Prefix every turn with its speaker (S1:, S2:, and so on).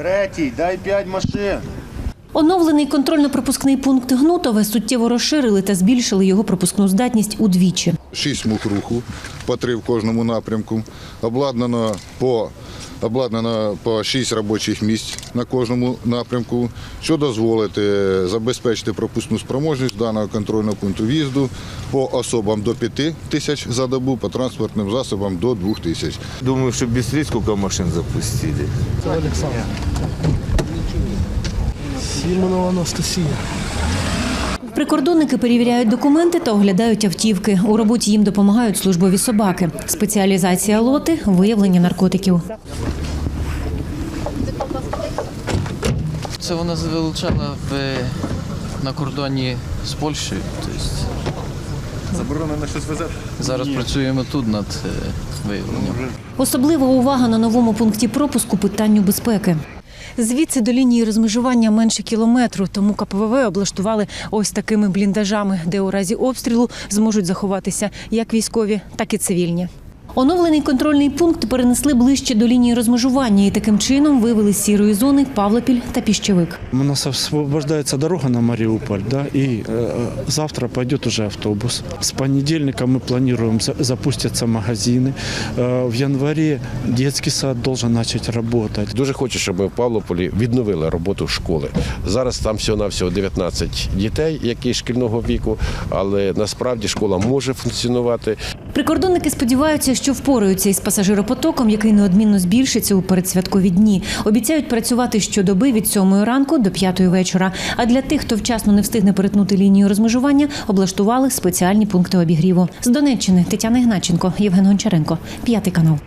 S1: Третій, дай п'ять машин.
S2: Оновлений контрольно-пропускний пункт Гнутове суттєво розширили та збільшили його пропускну здатність удвічі.
S3: Шість смуг руху, по три в кожному напрямку. Обладнано по, обладнано по шість робочих місць на кожному напрямку, що дозволить забезпечити пропускну спроможність даного контрольного пункту в'їзду по особам до 5 тисяч за добу, по транспортним засобам до 2 тисяч.
S4: Думаю, что быстрее сколько машин запустили. Це Олександр.
S5: Сімонова Анастасія.
S2: Прикордонники перевіряють документи та оглядають автівки. У роботі їм допомагають службові собаки. Спеціалізація лоти виявлення наркотиків.
S6: Це вона вилучала в, на кордоні з Польщею. Тобто... Заборонено щось везати? Зараз працюємо тут над е, виявленням.
S2: Особлива увага на новому пункті пропуску питанню безпеки. Звідси до лінії розмежування менше кілометру, тому КПВВ облаштували ось такими бліндажами, де у разі обстрілу зможуть заховатися як військові, так і цивільні. Оновлений контрольний пункт перенесли ближче до лінії розмежування і таким чином вивели з сірої зони Павлопіль та Піщевик.
S5: У нас освобождается дорога на Мариуполь, да, и э, завтра пойдет уже автобус. С понедельника мы планируем за- запустятся магазины. Э, в январе детский сад должен начать работать.
S7: Дуже хочу, щоб ми в Павлополі відновили роботу школи. Зараз там всього-навсього 19 дітей, які шкільного віку, але насправді школа може функціонувати.
S2: Прикордонники сподіваються, що впораються із пасажиропотоком, який неодмінно збільшиться у передсвяткові дні. Обіцяють працювати щодоби від 7 ранку до 5 вечора. А для тих, хто вчасно не встигне перетнути лінію розмежування, облаштували спеціальні пункти обігріву. З Донеччини Тетяна Ігначенко, Євген Гончаренко, п'ятий канал.